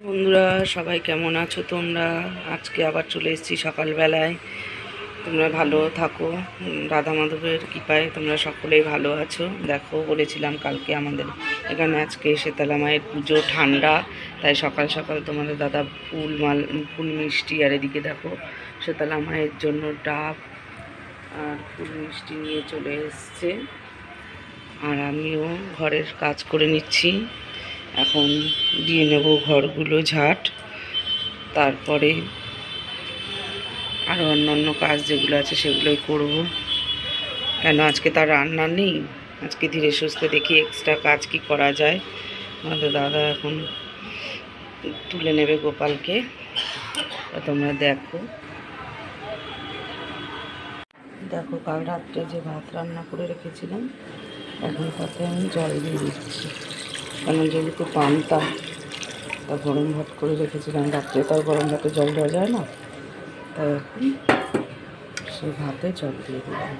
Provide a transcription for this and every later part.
বন্ধুরা, সবাই কেমন আছো তোমরা? আজকে আবার চলে এসেছি সকালবেলায়। তোমরা ভালো থাকো। রাধা মাধবের কৃপায় তোমরা সকলেই ভালো আছো। দেখো, বলেছিলাম কালকে আমাদের এখানে আজকে শীতলা মায়ের পুজো ঠান্ডা, তাই সকাল সকাল তোমাদের দাদা ফুল মাল, ফুল মিষ্টি, আর এদিকে দেখো শীতলা মায়ের জন্য ডাব আর ফুল মিষ্টি নিয়ে চলে এসছে। আর আমিও ঘরের কাজ করে নিচ্ছি। এখন দিয়ে নেব ঘরগুলো, ঝাট। তারপরে আরও অন্যান্য কাজ যেগুলো আছে সেগুলোই করব। কেন আজকে তার রান্না নেই? আজকে ধীরে সুস্থে দেখি এক্সট্রা কাজ কি করা যায়। আমাদের দাদা এখন তুলে নেবে গোপালকে। তোমরা দেখো। দেখো, কাল রাত্রে যে ভাত রান্না করে রেখেছিলাম, এখন তাতে আমি জল দিয়ে দিচ্ছি। কেন যেহেতু পান্তা তা গরম ভাত করে রেখেছিলাম। রাত্রে তো আর গরম ভাতে জল দেওয়া যায় না। তাই এখন সে ভাতে জল দিয়ে দিলাম।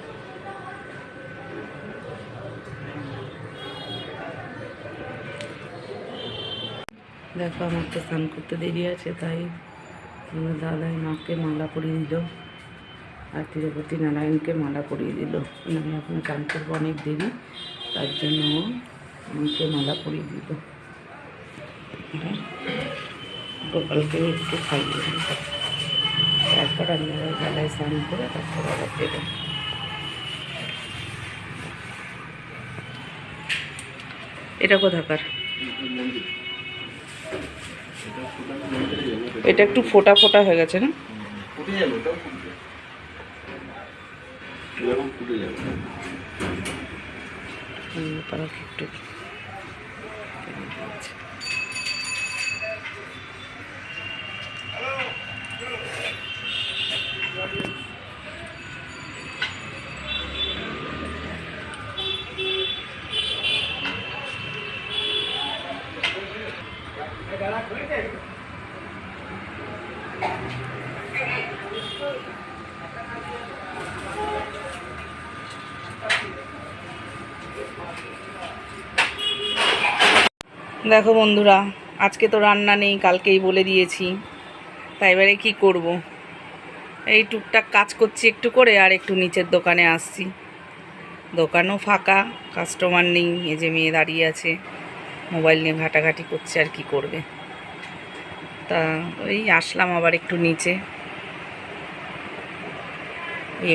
দেখো, আমার তো স্নান করতে দেরি আছে, তাই আমার দাদাই মাকে মালা পরিয়ে দিল আর তিরুপতি নারায়ণকে মালা পরিয়ে দিল। আমি এখন চান করব অনেক দেরি, তার জন্য আমাকে মালা পরিয়ে দিল। গোপালকে একটু খাইয়ে দিল। তারপর আমি আবার বেলায় স্নান করে তারপর আবার দেবো। এটা কোথাকার? এটা একটু ফোটা ফোটা হয়ে গেছে না? ফুটে যাবে ওটাও ফুটবে এরকম দেখো বন্ধুরা, আজকে তো রান্না নেই, কালকেই বলে দিয়েছি। তাই এবারে কী করব। এই টুকটাক কাজ করছি একটু করে আর একটু নিচের দোকানে আসছি। দোকানও ফাঁকা কাস্টমার নেই, এই যে মেয়ে দাঁড়িয়ে আছে। মোবাইল নিয়ে ঘাটাঘাটি করছে আর কি করবে। তা ওই আসলাম আবার একটু নিচে।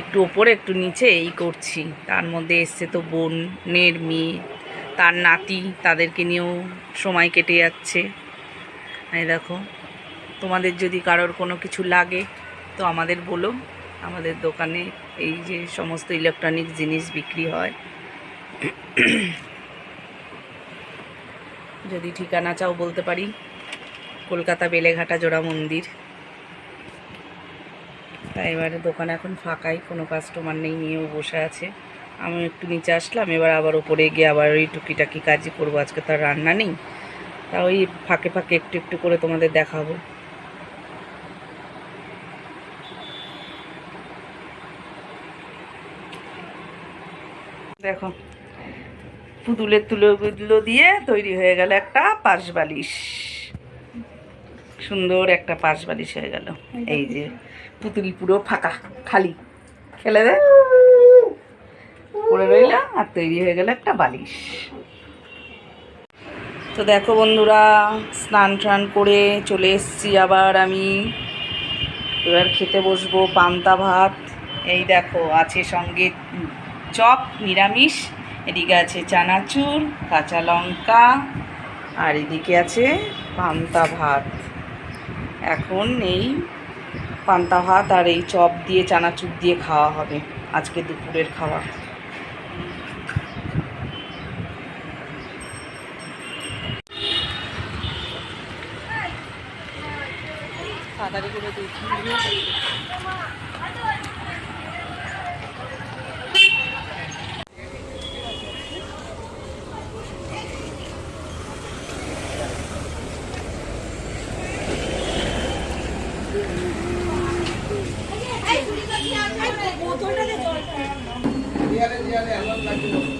একটু ওপরে, একটু নিচে, এই করছি। তার মধ্যে এসছে তো বোনের মেয়ে। তার নাতি তাদেরকে নিয়েও সময় কেটে যাচ্ছে। এই দেখো, তোমাদের যদি কারোর কোনো কিছু লাগে, তো আমাদের বলো। আমাদের দোকানে এই যে সমস্ত ইলেকট্রনিক জিনিস বিক্রি হয়। যদি ঠিকানা চাও বলতে পারি, কলকাতা বেলেঘাটা জোড়া মন্দির। তাই এবারে দোকান এখন ফাঁকাই, কোনো কাস্টমার নেই, নিয়েও বসে আছে। আমি একটু নিচে আসলাম এবার আবার উপরে গিয়ে আবার ওই টুকিটাকি কাজই করব আজকে তো আর রান্না নেই। তা ওই ফাঁকে ফাঁকে একটু একটু করে তোমাদের দেখাবো। দেখো পুতুলের তুলোগুলো দিয়ে তৈরি হয়ে গেল একটা পাশ বালিশ সুন্দর একটা পাশ বালিশ হয়ে গেল। এই যে পুতুল পুরো ফাঁকা খালি। খেলে দে। পড়ে রইলাম আর তৈরি হয়ে গেল একটা বালিশ। তো দেখো বন্ধুরা, স্নান টান করে চলে এসেছি আবার আমি। এবার খেতে বসবো পান্তা ভাত। এই দেখো, আছে সঙ্গে চপ, নিরামিষ, এদিকে আছে চানাচুর, কাঁচা লঙ্কা, আর এদিকে আছে পান্তা ভাত। এখন এই পান্তা ভাত আর এই চপ দিয়ে, চানাচুর দিয়ে খাওয়া হবে আজকে দুপুরের খাওয়া তাড়াতাড়ি করে দেখি বোতলটাতে জল দেয়ালে দেয়ালে এমন লাগবে।